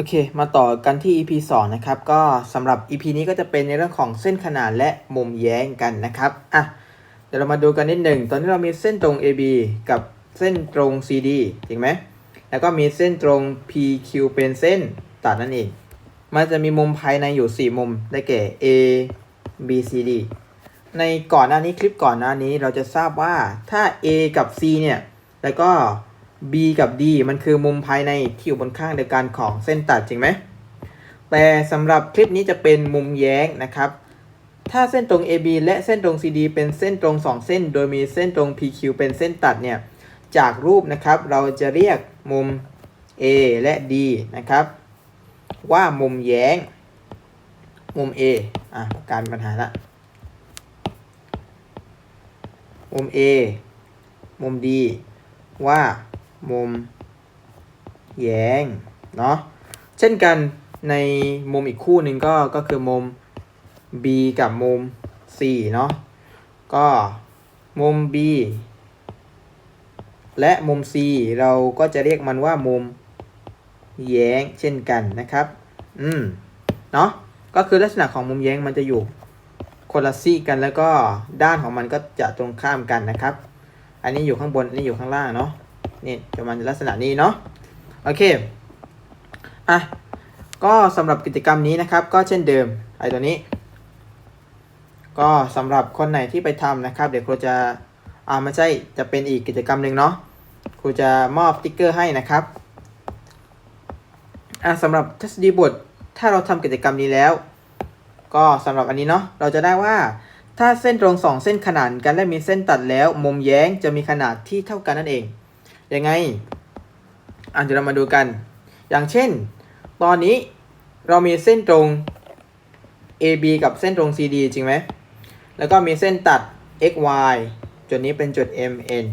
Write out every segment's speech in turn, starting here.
โอเค มาต่อกันที่ EP 2 นะครับ ก็สำหรับ EP นี้ก็จะเป็นในเรื่องของเส้นขนานและมุมแย้งกันนะครับ อะ เดี๋ยวเรามาดูกันนิดหนึ่ง ตอนนี้เรามีเส้นตรง AB กับเส้นตรง CD จริงไหม แล้วก็มีเส้นตรง PQ เป็นเส้นตัดนั่นเอง มันจะมีมุมภายในอยู่ 4 มุม ได้แก่ A B C D ในก่อนหน้านี้คลิปก่อนหน้านี้เราจะทราบว่าถ้า A กับ C เนี่ย แล้วก็ B กับ D มันคือมุมภายในที่อยู่บนข้างเดียวกันของเส้นตัดจริงไหม แต่สำหรับคลิปนี้จะเป็นมุมแย้งนะครับ ถ้าเส้นตรง AB และเส้นตรง CD เป็นเส้นตรง 2 เส้น โดยมีเส้นตรง PQ เป็นเส้นตัดเนี่ย จากรูปนะครับเราจะเรียกมุม A และ D นะครับ ว่ามุมแย้ง มุม A อะการปัญหาละมุม A มุม D ว่า มุมแย้งเนาะเช่นกันในมุมอีกคู่หนึ่งก็ก็คือมุม B กับมุม C เนาะก็มุม B และมุม C เราก็จะเรียกมันว่ามุมแย้งเช่นกันนะครับ อืม เนาะก็คือลักษณะของมุมแย้งมันจะอยู่คนละซีกกันแล้วก็ด้านของมันก็จะตรงข้ามกันนะครับ อันนี้อยู่ข้างบน อันนี้อยู่ข้างล่างเนาะ นี่จะมันลักษณะนี้เนาะโอเคอะก็สำหรับกิจกรรมนี้นะครับ ก็เช่นเดิมไอตัวนี้ ก็สำหรับคนไหนที่ไปทำนะครับ เดี๋ยวครูจะอ่าไม่ใช่จะเป็นอีกกิจกรรมหนึ่งเนาะครูจะมอบติ๊กเกอร์ให้นะครับอะสำหรับทฤษฎีบทถ้าเราทำกิจกรรมนี้แล้ว ก็สำหรับอันนี้เนาะเราจะได้ว่าถ้าเส้นตรงสองเส้นขนานกันและมีเส้นตัดแล้ว มุมแย้งจะมีขนาดที่เท่ากันนั่นเอง ยังไงอะเดี๋ยวเรามาดูกัน อย่างเช่น ตอนนี้เรามีเส้นตรง AB กับเส้นตรง CD จริงไหม แล้วก็มีเส้นตัด XY จุดนี้เป็นจุด MN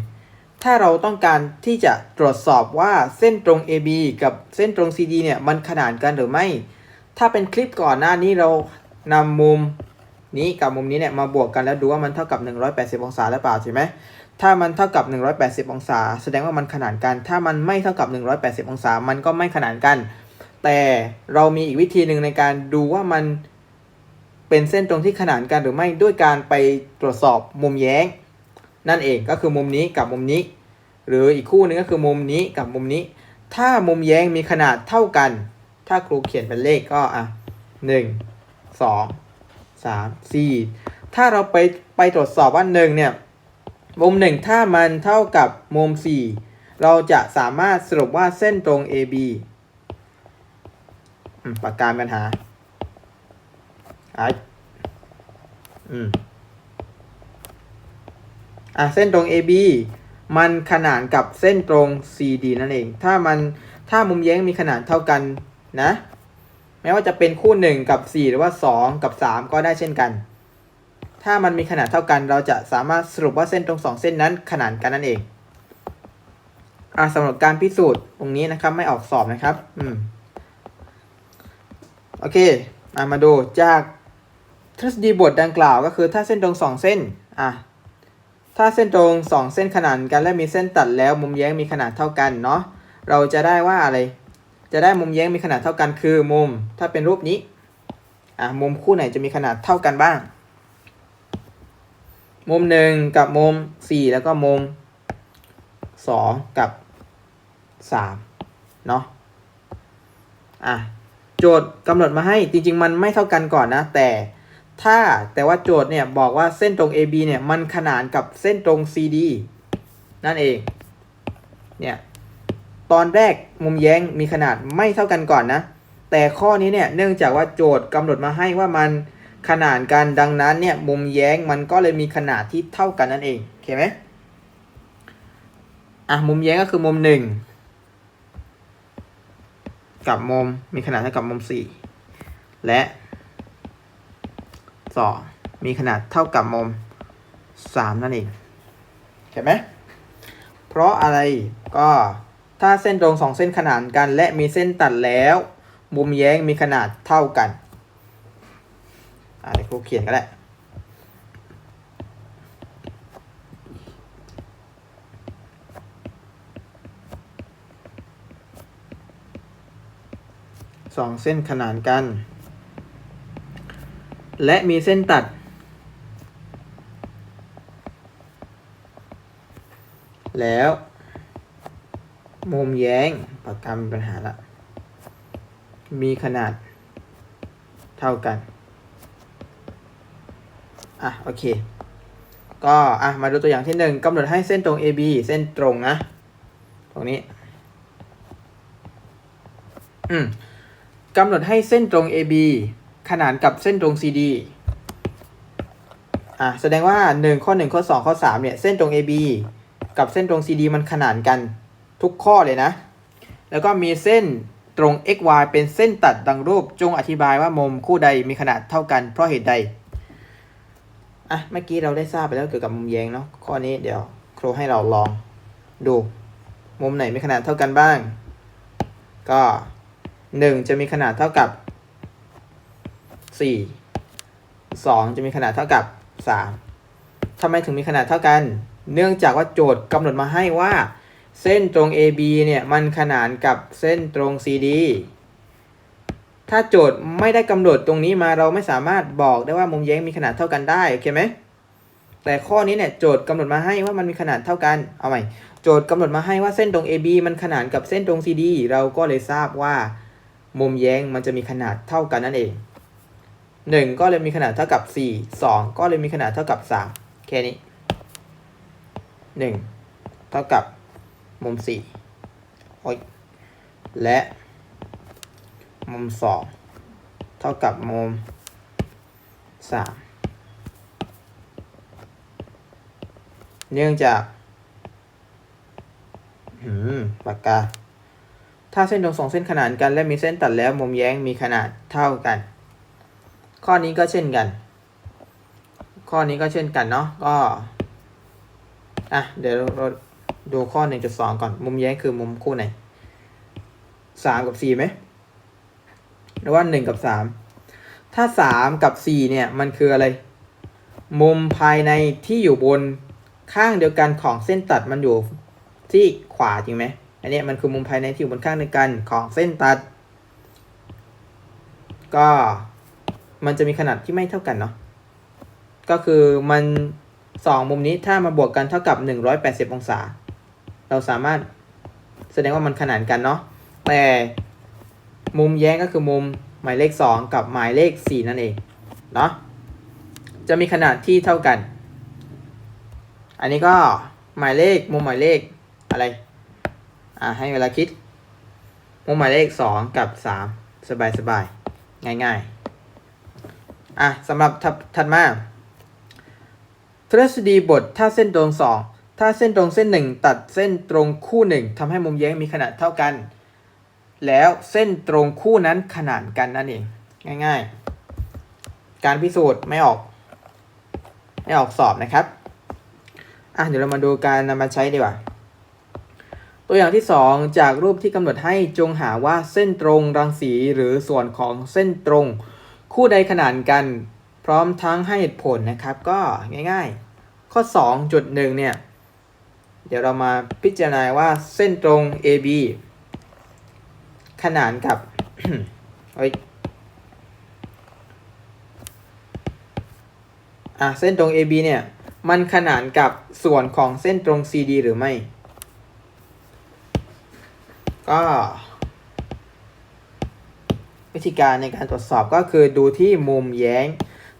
ถ้าเราต้องการที่จะตรวจสอบว่าเส้นตรง AB กับเส้นตรง CD เนี่ยมันขนานกันหรือไม่ ถ้าเป็นคลิปก่อนหน้านี้เรานำมุมนี้กับมุมนี้เนี่ยมาบวกกันแล้วดูว่ามันเท่ากับ 180 องศาหรือเปล่าใช่ไหม ถ้ามันเท่ากับ 180 องศา แสดงว่ามันขนานกัน ถ้ามันไม่เท่ากับ 180 องศา มันก็ไม่ขนานกัน แต่เรามีอีกวิธีหนึ่งในการดูว่ามันเป็นเส้นตรงที่ขนานกันหรือไม่ด้วยการไปตรวจสอบมุมแย้ง นั่นเองก็คือมุมนี้กับมุมนี้ หรืออีกคู่หนึงก็คือมุมนี้กับมุมนี้ ถ้ามุมแย้งมีขนาดเท่ากัน ถ้าครูเขียนเป็นเลขก็อะหนึ่งสองสามสี่ถ้าเราไปไปตรวจสอบว่าหนึ่งเนี่ย มุมหนึ่งถ้ามันเท่ากับมุม 4 เราจะสามารถสรุปว่าเส้นตรง AB อืมปากกาปัญหาไออืมอะเส้นตรง AB มันขนานกับเส้นตรง CD นั่นเอง ถ้ามันถ้ามุมแย้งมีขนาดเท่ากันนะไม่ว่าจะเป็นคู่ 1 กับ 4 หรือว่า 2 กับ 3 ก็ได้เช่นกัน ถ้ามันมีขนาดเท่ากัน เราจะสามารถสรุปว่าเส้นตรงสองเส้นนั้นขนานกันนั่นเองอ่าสำหรับการพิสูจน์ตรงนี้นะครับไม่ออกสอบนะครับ อืม โอเคอ่ามาดูจากทฤษฎีบทดังกล่าวก็คือถ้าเส้นตรงสองเส้น อะ ถ้าเส้นตรงสองเส้นขนานกันและมีเส้นตัดแล้วมุมแย้งมีขนาดเท่ากันเนาะ เราจะได้ว่าอะไร จะได้มุมแย้งมีขนาดเท่ากันคือมุม ถ้าเป็นรูปนี้ อะมุมคู่ไหนจะมีขนาดเท่ากันบ้าง มุมหนึ่งกับมุมสี่แล้วก็มุมสองกับสามเนาะอะโจทย์กำหนดมาให้จริง ๆ มันไม่เท่ากันก่อนนะ แต่ถ้าแต่ว่าโจทย์เนี่ยบอกว่าเส้นตรง AB เนี่ยมันขนานกับเส้นตรง CD นั่นเอง เนี่ย ตอนแรกมุมแย้งมีขนาดไม่เท่ากันก่อนนะ แต่ข้อนี้เนี่ยเนื่องจากว่าโจทย์กำหนดมาให้ว่ามัน ขนาดกันดังนั้นเนี่ยมุมแย้งมันก็เลยมีขนาดที่เท่ากันนั่นเองโอเคไหมอะมุมแย้งก็คือมุมหนึ่งกับมุมมีขนาดเท่ากับมุมสี่และสองมีขนาดเท่ากับมุมสามนั่นเองเห็นไหมเพราะอะไรก็ถ้าเส้นตรงสองเส้นขนานกัน และมีเส้นตัดแล้ว มุมแย้งมีขนาดเท่ากัน อ่าเดี๋ยวครูเขียนก็ได้สองเส้นขนานกัน และมีเส้นตัด แล้ว มุมแย้งปากกามีปัญหาละ มีขนาดเท่ากัน อะโอเค ก็อะมาดูตัวอย่างที่หนึ่งกำหนดให้เส้นตรง AB เส้นตรงนะ ตรงนี้ อืมกำหนดให้เส้นตรง AB ขนานกับเส้นตรง CD อะแสดงว่า 1 ข้อ 1 ข้อ 2 ข้อ 3 เนี่ย เส้นตรง AB กับเส้นตรง CD มันขนานกันทุกข้อเลยนะ แล้วก็มีเส้นตรง xy เป็นเส้นตัดดังรูป จงอธิบายว่ามุมคู่ใดมีขนาดเท่ากันเพราะเหตุใด อะเมื่อกี้เราได้ทราบไปแล้วเกี่ยวกับมุมแยงเนาะข้อนี้เดี๋ยวครูให้เราลองดู มุมไหนมีขนาดเท่ากันบ้าง ก็ 1 จะมีขนาดเท่ากับ 4 2 จะมีขนาดเท่ากับ 3ทำไมถึงมีขนาดเท่ากัน เนื่องจากว่าโจทย์กำหนดมาให้ว่า เส้นตรง AB เนี่ยมันขนานกับเส้นตรง CD ถ้าโจทย์ไม่ได้กำหนดตรงนี้มาเราไม่สามารถบอกได้ว่ามุมแย้งมีขนาดเท่ากันได้โอเคไหมแต่ข้อนี้เนี่ยโจทย์กำหนดมาให้ว่ามันมีขนาดเท่ากันเอาใหม่โจทย์กำหนดมาให้ว่าเส้นตรง AB มันขนานกับเส้นตรง CD เราก็เลยทราบว่า มุมแย้งมันจะมีขนาดเท่ากันนั่นเองหนึ่งก็เลยมีขนาดเท่ากับสี่สองก็เลยมีขนาดเท่ากับสามแค่นี้หนึ่งเท่ากับมุมสี่โอ้ยและ มุมสองเท่ากับมุมสามเนื่องจากหืมปากกา ถ้าเส้นตรงสองเส้นขนานกันและมีเส้นตัดแล้วมุมแย้งมีขนาดเท่ากัน ข้อนี้ก็เช่นกัน ข้อนี้ก็เช่นกันเนาะ ก็ อะ เดี๋ยวเราดูข้อ 1.2 ก่อน มุมแย้งคือมุมคู่ไหน 3 กับ4ไหม หรือว่า1กับ3ถ้า3กับ4เนี่ยมันคืออะไร มุมภายในที่อยู่บนข้างเดียวกันของเส้นตัดมันอยู่ที่ขวาจริงไหมอันนี้มันคือมุมภายในที่อยู่บนข้างเดียวกันของเส้นตัด ก็มันจะมีขนาดที่ไม่เท่ากันเนาะก็คือมันสองมุมนี้ถ้ามาบวกกันเท่ากับ180องศา เราสามารถแสดงว่ามันขนานกันเนาะแต่ มุมแย้งก็คือมุมหมายเลข 2 กับหมายเลข 4 นั่นเองเนาะจะมีขนาดที่เท่ากัน อันนี้ก็หมายเลขมุมหมายเลขอะไรอ่าให้เวลาคิด มุมหมายเลข 2 กับ 3 สบายสบายง่ายง่ายๆอะสำหรับถัดถัดมาทฤษฎีบทถ้าเส้นตรง 2 ถ้าเส้นตรงเส้น 1 ตัดเส้นตรงคู่ 1ทำให้มุมแย้งมีขนาดเท่ากัน แล้วเส้นตรงคู่นั้นขนานกันนั่นเอง ง่ายๆ การพิสูจน์ไม่ออก ไม่ออกสอบนะครับ อะเดี๋ยวเรามาดูการนำมาใช้ดีกว่า ตัวอย่างที่ 2 จากรูปที่กำหนดให้จงหาว่าเส้นตรงรังสีหรือส่วนของเส้นตรง คู่ใดขนานกัน พร้อมทั้งให้เหตุผลนะครับ ก็ง่าย ๆ ข้อ 2.1 เนี่ย เดี๋ยวเรามาพิจารณาว่าเส้นตรง AB ขนานกับเฮ้ยอะเส้นตรง AB เนี่ย มันขนานกับส่วนของเส้นตรง CD หรือไม่ ก็ วิธีการในการตรวจสอบก็คือดูที่มุมแย้ง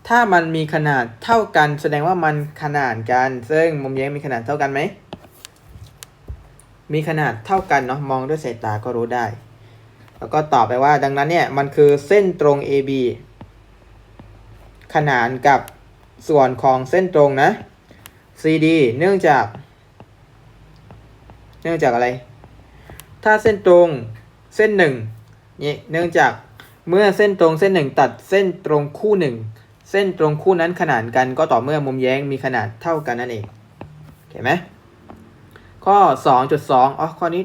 ถ้ามันมีขนาดเท่ากัน แสดงว่ามันขนานกัน ซึ่งมุมแย้งมีขนาดเท่ากันไหม มีขนาดเท่ากันเนาะมองด้วยสายตาก็รู้ได้ แล้วก็ตอบไปว่าดังนั้นเนี่ยมันคือเส้นตรง AB ขนานกับส่วนของเส้นตรงนะ CD เนื่องจาก เนื่องจากอะไร ถ้าเส้นตรงเส้นหนึ่งนี่เนื่องจากเมื่อเส้นตรงเส้นหนึ่งตัดเส้นตรงคู่หนึ่งเส้นตรงคู่นั้นขนานกันก็ต่อเมื่อมุมแย้งมีขนาดเท่ากันนั่นเองเห็นไหมข้อ 2.2 อ๋อ ข้อนี้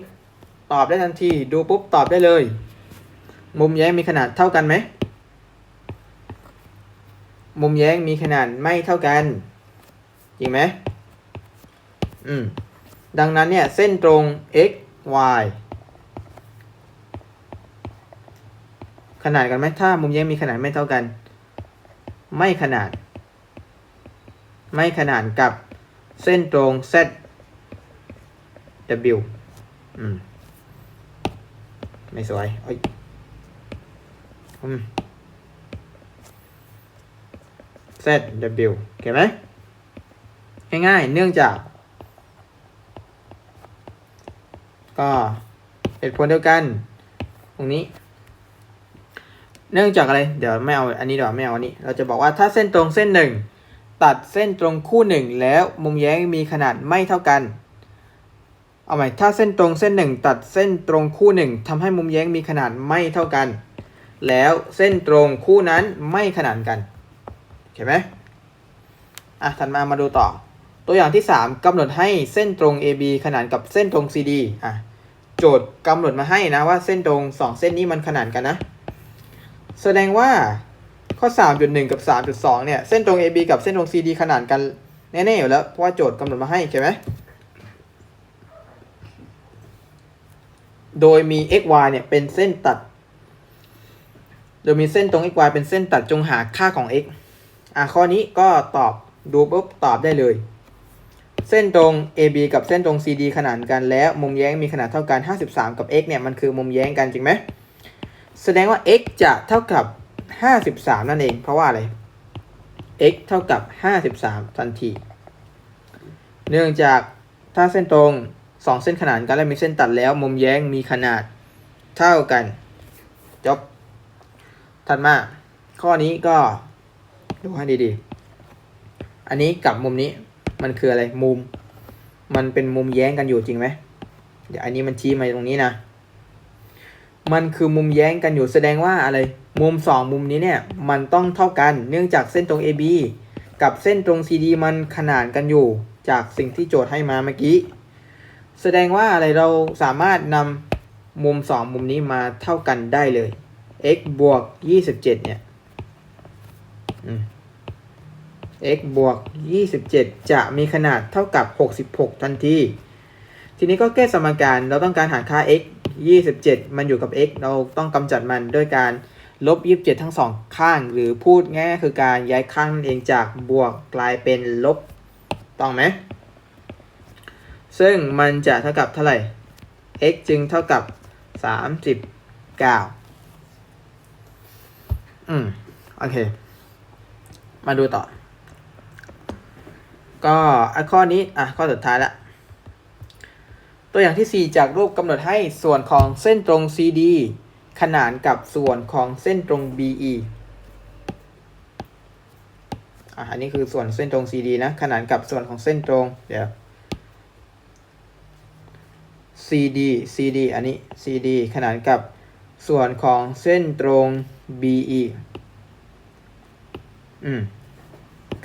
ตอบได้ทันที ดูปุ๊บตอบได้เลย มุมแย้งมีขนาดเท่ากันไหม มุมแย้งมีขนาดไม่เท่ากัน จริงไหม อืม ดังนั้นเนี่ย เส้นตรง x y ขนาดกันไหมถ้ามุมแย้งมีขนาดไม่เท่ากัน ไม่ขนาด ไม่ขนาดกับเส้นตรง z w อืม ไม่สวยเอ้ยอืม z w เห็นไหมง่ายๆ เนื่องจาก ก็เหตุผลเดียวกัน ตรงนี้ เนื่องจากอะไร เดี๋ยวไม่เอาอันนี้เดี๋ยวไม่เอาอันนี้ เราจะบอกว่าถ้าเส้นตรงเส้นหนึ่งตัดเส้นตรงคู่หนึ่งแล้วมุมแย้งมีขนาดไม่เท่ากัน เอาใหม่ถ้าเส้นตรงเส้นหนึ่งตัดเส้นตรงคู่หนึ่งทำให้มุมแย้งมีขนาดไม่เท่ากัน แล้วเส้นตรงคู่นั้นไม่ขนานกันเห็นไหมอะถัดมามาดูต่อ ตัวอย่างที่ 3กำหนดให้เส้นตรง AB ขนานกับเส้นตรง CD อะโจทย์กำหนดมาให้นะว่าเส้นตรง 2 เส้นนี้มันขนานกันนะ แสดงว่าข้อ 3.1 กับ 3.2 เนี่ย เส้นตรง AB กับเส้นตรง CD ขนานกันแน่ๆอยู่แล้วเพราะว่าโจทย์กำหนดมาให้ใช่ไหม โดยมี xy เนี่ยเป็นเส้นตัด โดยมีเส้นตรง xy เป็นเส้นตัดจงหาค่าของ x อะข้อนี้ก็ตอบดูปุ๊บตอบได้เลย เส้นตรง AB กับเส้นตรง CD ขนานกันแล้ว มุมแย้งมีขนาดเท่ากัน 53 กับ x เนี่ยมันคือมุมแย้งกันจริงไหมแสดงว่า x จะเท่ากับ 53 นั่นเอง เพราะว่าอะไร x เท่ากับ 53 ทันที เนื่องจากถ้าเส้นตรง 2 เส้นขนานกันและมีเส้นตัดแล้ว มุมแย้งมีขนาดเท่ากันจบถัดมา ข้อนี้ก็ดูให้ดีๆ อันนี้กับมุมนี้มันคืออะไรมุม มันเป็นมุมแย้งกันอยู่จริงไหมเดี๋ยวอันนี้มันชี้มาตรงนี้นะ มันคือมุมแย้งกันอยู่แสดงว่าอะไรมุมสองมุมนี้เนี่ยมันต้องเท่ากันเนื่องจากเส้นตรง AB กับเส้นตรง CD มันขนานกันอยู่จากสิ่งที่โจทย์ให้มาเมื่อกี้ แสดงว่าอะไรเราสามารถนำมุมสองมุมนี้มาเท่ากันได้เลย x บวก 27 เนี่ย x บวก 27 จะมีขนาดเท่ากับ 66 ทันที ทีนี้ก็แก้สมการ เราต้องการหาค่า x 27 มันอยู่กับ x เราต้องกำจัดมันด้วยการลบ 27 ทั้งสองข้าง หรือพูดง่ายคือการย้ายข้างนั่นเองจากบวกกลายเป็นลบ ต้องไหม ซึ่งมันจะเท่ากับเท่าไหร่ x จึงเท่ากับ 39 อืม โอเค มาดูต่อ ก็อ่ข้อนี้ อะ ข้อสุดท้ายละ ตัวอย่างที่ 4 จากรูปกำหนดให้ส่วนของเส้นตรง CD ขนานกับส่วนของเส้นตรง BE อะ อันนี้คือส่วนเส้นตรง CD นะ ขนานกับส่วนของเส้นตรง เดี๋ยว CD CD อันนี้ CD ขนานกับส่วนของเส้นตรง BE อืม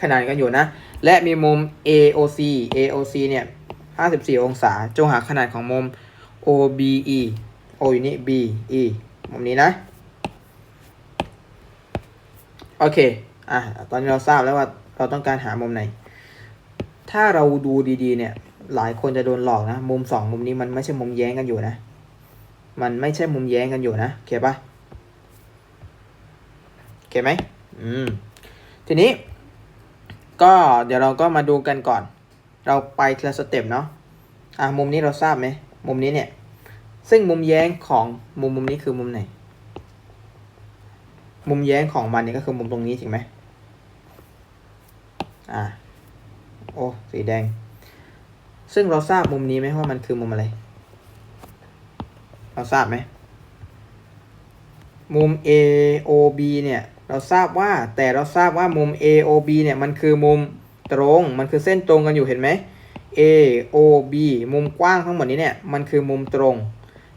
ขนานกันอยู่นะ และมีมุม AOC AOC เนี่ย 54 องศา จงหาขนาดของมุม OBE O อยู่นี่ BE มุมนี้นะ โอเค อะ ตอนนี้เราทราบแล้วว่าเราต้องการหามุมไหน ถ้าเราดูดีๆ เนี่ย หลายคนจะโดนหลอกนะ มุมสองมุมนี้มันไม่ใช่มุมแย้งกันอยู่นะ มันไม่ใช่มุมแย้งกันอยู่นะโอเคปะโอเคไหมอืม ทีนี้ ก็เดี๋ยวเราก็มาดูกันก่อน เราไปทีละสเต็ปเนาะ อะมุมนี้เราทราบไหม มุมนี้เนี่ย ซึ่งมุมแย้งของมุมมุมนี้คือมุมไหน มุมแย้งของมันเนี่ยก็คือมุมตรงนี้จริงไหมอ่าโอ้ สีแดง ซึ่งเราทราบมุมนี้ไหมว่ามันคือมุมอะไร เราทราบไหม มุม AOB เนี่ย เราทราบว่าแต่เราทราบว่ามุม AOB เนี่ย มันคือมุมตรง มันคือเส้นตรงกันอยู่เห็นไหม AOB มุมกว้างทั้งหมดนี้เนี่ย มันคือมุมตรง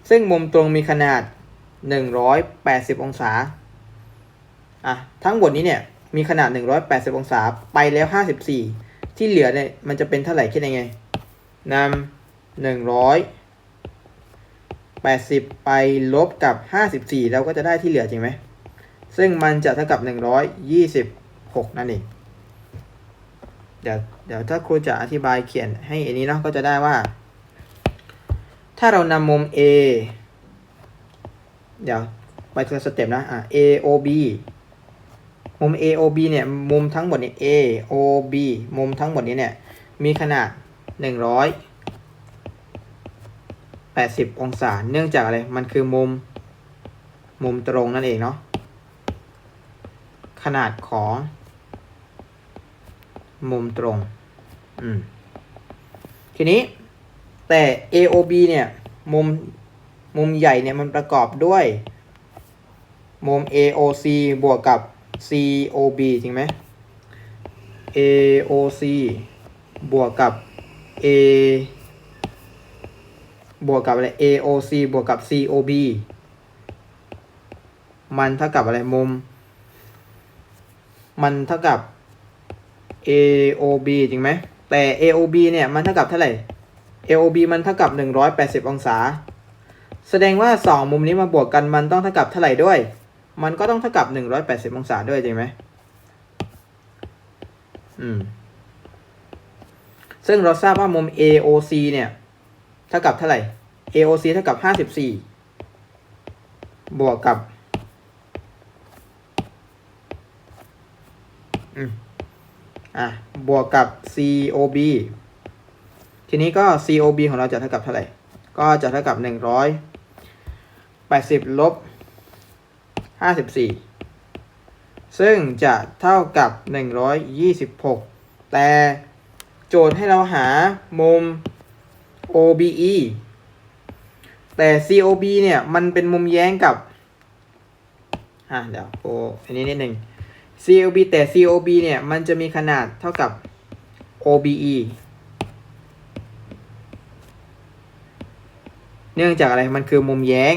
ซึ่งมุมตรงมีขนาด 180 องศา อะ ทั้งหมดนี้เนี่ย มีขนาด 180 องศา ไปแล้ว 54 ที่เหลือเนี่ย มันจะเป็นเท่าไหร่คิดยังไง นำหนึ่งร้อยแปดสิบไปลบกับห้าสิบสี่เราก็จะได้ที่เหลือจริงไหม ซึ่งมันจะเท่ากับหนึ่งร้อยยี่สิบหกนั่นเอง เดี๋ยวเดี๋ยวถ้าครูจะอธิบายเขียนให้อันนี้เนาะก็จะได้ว่า ถ้าเรานำมุม A เดี๋ยวไปทีละสเต็ปนะอะ AOB มุม AOB เนี่ย มุมทั้งหมดเนี่ย AOB มุมทั้งหมดนี้เนี่ย มีขนาด 180 องศา เนื่องจากอะไร มันคือมุม มุมตรงนั่นเองเนาะ ขนาดของ มุมตรง อืม ทีนี้ แต่ AOB เนี่ย มุม มุมใหญ่เนี่ย มันประกอบด้วย มุม AOC บวกกับ COB จริงไหม AOC บวกกับ A บวกกับอะไร AOC บวกกับ COB มันเท่ากับอะไรมุม มันเท่ากับ AOB จริงไหมแต่ AOB เนี่ยมันเท่ากับเท่าไหร่ AOB มันเท่ากับ 180 องศา แสดงว่า 2 มุมนี้มาบวกกันมันต้องเท่ากับเท่าไหร่ด้วย มันก็ต้องเท่ากับ 180 องศาด้วยจริงไหมอืม ซึ่งเราทราบว่ามุม AOC เนี่ย เท่ากับเท่าไหร่ AOC เท่ากับ 54 บวกกับอะ บวกกับ COB ทีนี้ก็ COB ของเราจะเท่ากับเท่าไหร่ ก็จะเท่ากับ 180 ลบ 54 ซึ่งจะเท่ากับ 126 แต่ โจทย์ให้เราหามุม OBE แต่ COB เนี่ย มันเป็นมุมแย้งกับ อะ เดี๋ยวโออันนี้นิดหนึ่ง COB แต่ COB เนี่ย มันจะมีขนาดเท่ากับ OBE เนื่องจากอะไรมันคือมุมแย้ง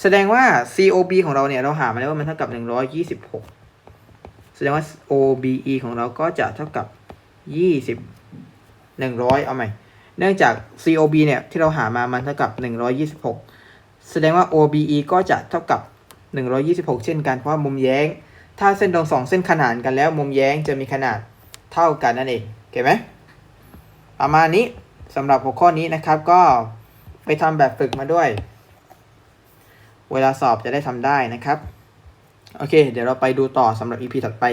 แสดงว่า COB ของเราเนี่ย เราหามาแล้วว่ามันเท่ากับ 126 แสดงว่า OBE ของเราก็จะเท่ากับ 20 100 เอาใหม่ เนื่องจาก COB เนี่ย ที่เราหามามันเท่ากับ 126 แสดงว่า OBE ก็จะเท่ากับ 126 เช่นกัน เพราะว่ามุมแย้ง ถ้าเส้นตรงสองเส้นขนานกันแล้ว มุมแย้งจะมีขนาดเท่ากันนั่นเองโอเคไหมประมาณนี้สำหรับหัวข้อนี้นะครับก็ไปทำแบบฝึกมาด้วย เวลาสอบจะได้ทำได้นะครับ โอเค เดี๋ยวเราไปดูต่อสำหรับ EP ถัดไป